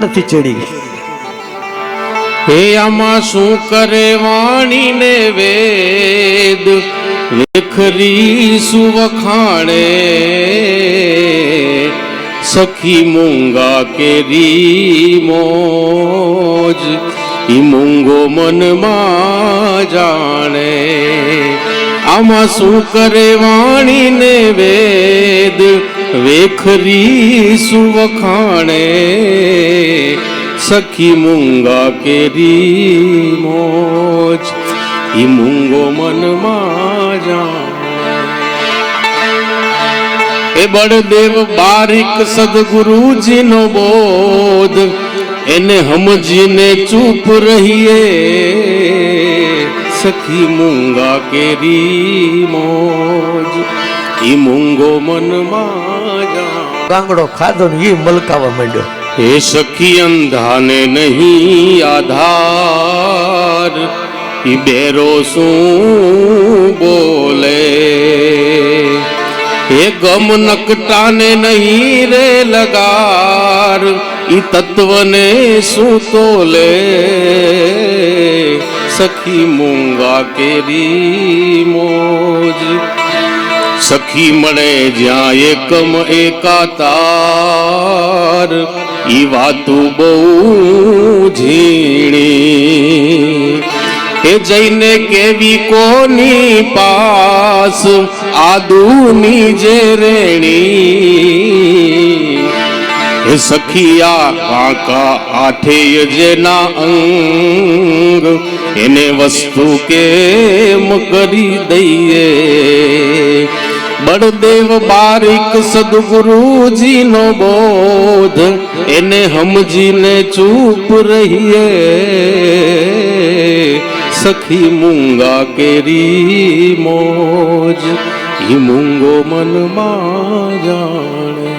નથી ચડી હે આમાં શું કરે વાણી ને વેદ? વેખરી સુવખાણે સખી મૂંગા કેરી મોજ. ઈ મૂંગો મનમાં જાણે. આમાં શું કરે વાણી ને વેદ? વેખરી સુવખાણે સખી મૂંગા કેરી મોજ ઈ મૂંગો મનમાં જા એ બળદેવ બારીક સદગુરુજીનો બોધ એને સમજીને ચૂપ રહીએ સખી મૂંગા કેરી મોજ ઈ મૂંગો મનમાં જા કાંગડો ખાધો ને એ મલકાવા માંડ્યો. હે સખી અંધાને નહીં આધાર. ઈ બેરો શું બોલે? હે ગમ નકટાને નહીં રે લગાર. ઈ તત્વને શું તોલે? સખી મૂંગા કેરી મોજ. સખી મળે જ્યાં એકમ એકાતાર ઈ વાતું બહુ ઝીણી. એ જઈને કેવી કોની પાસ આદુની જે રેણી. હે સખિયા કાકા આઠેય જેના અંગ, એને વસ્તુ કેમ કરી દઈએ? બળદેવ બારીક સદગુરુજીનો બોધ, એને સમજીને ચૂપ રહીએ. સખી મૂંગા કેરી મોજ, ઈ મૂંગો મનમાં જાણે.